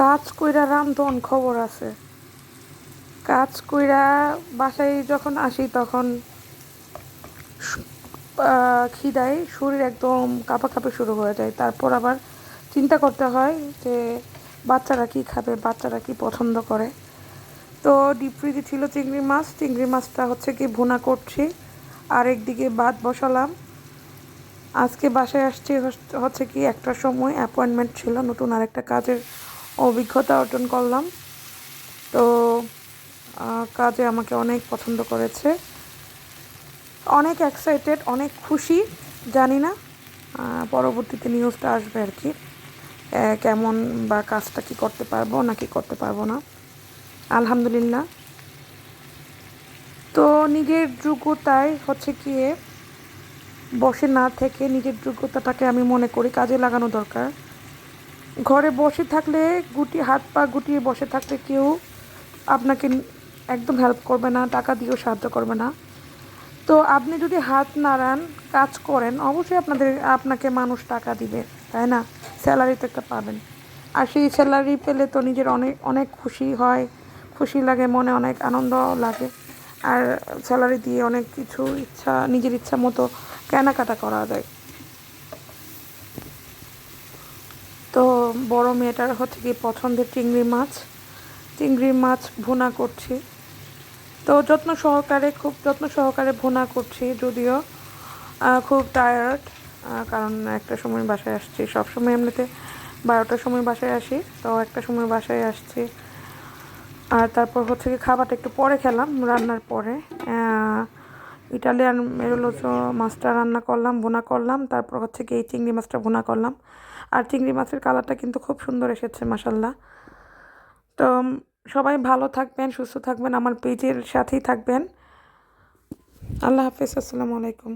কাজ কইরা রান্ধন খবর আছে। কাজ কইরা বাসায় যখন আসি তখন খিদায় শরীর একদম কাঁপাকাঁপি শুরু হয়ে যায়। তারপর আবার চিন্তা করতে হয় যে, বাচ্চারা কি খাবে, বাচ্চারা কি পছন্দ করে? তো ডিপ ফ্রিজে ছিল চিংড়ি মাছ। চিংড়ি মাছটা হচ্ছে কি ভুনা করছি। আর একদিকে ভাত বসালাম। আজকে বাসায় আসছি হচ্ছে কি, একটা সময় অ্যাপয়েন্টমেন্ট ছিল, নতুন আরেকটা কাজের অভিজ্ঞতা অর্জন করলাম। তো কাজে আমাকে অনেক পছন্দ করেছে। অনেক এক্সাইটেড অনেক খুশি, জানি না পরবর্তীতে নিউজটা আসবে আর কি। কেমন বা কাজটা কি করতে পারব নাকি করতে পারব না। আলহামদুলিল্লাহ। তো, নিজের যোগ্যতায় হচ্ছে গিয়ে বসে না থেকে নিজের যোগ্যতাটাকে আমি মনে করি কাজে লাগানো দরকার। ঘরে বসে থাকলে গুটি হাত পা গুটিয়ে বসে থাকলে কেউ আপনাকে একদম হেল্প করবে না, টাকা দিয়েও সাহায্য করবে না। তো আপনি যদি হাত নাড়ান, কাজ করেন, অবশ্যই আপনাদের, আপনাকে মানুষ টাকা দিবে, তাই না? স্যালারি তো একটা পাবেন। আর সেই স্যালারি পেলে তো নিজের অনেক অনেক খুশি হয়। খুশি লাগে, মনে অনেক আনন্দ লাগে। আর স্যালারি দিয়ে অনেক কিছু ইচ্ছা, নিজের ইচ্ছা মতো কেনাকাটা করা যায়। তো বড় মেয়েটার হচ্ছে কি পছন্দের চিংড়ি মাছ। চিংড়ি মাছ ভুনা করছি। তো যত্ন সহকারে, খুব যত্ন সহকারে ভুনা করছি যদিও খুব টায়ার্ড কারণ একটা সময় বাসায় আসছি। সব সময় এমনিতে বারোটার সময় বাসায় আসি, তো একটা সময় বাসায় আসছি। আর তারপর হচ্ছে কি খাবারটা একটু পরে খেলাম, রান্নার পরে। ইটালিয়ান মেরোলোজো মাছটা রান্না করলাম, ভোনা করলাম, তারপর হচ্ছে কি এই চিংড়ি মাছটা ভোনা করলাম। আর চিংড়ি মাছের কালারটা কিন্তু খুব সুন্দর এসেছে মাসাল্লাহ তো সবাই ভালো থাকবেন, সুস্থ থাকবেন, আমার পেজের সাথেই থাকবেন। আল্লাহ হাফিজ, আসসালামু আলাইকুম।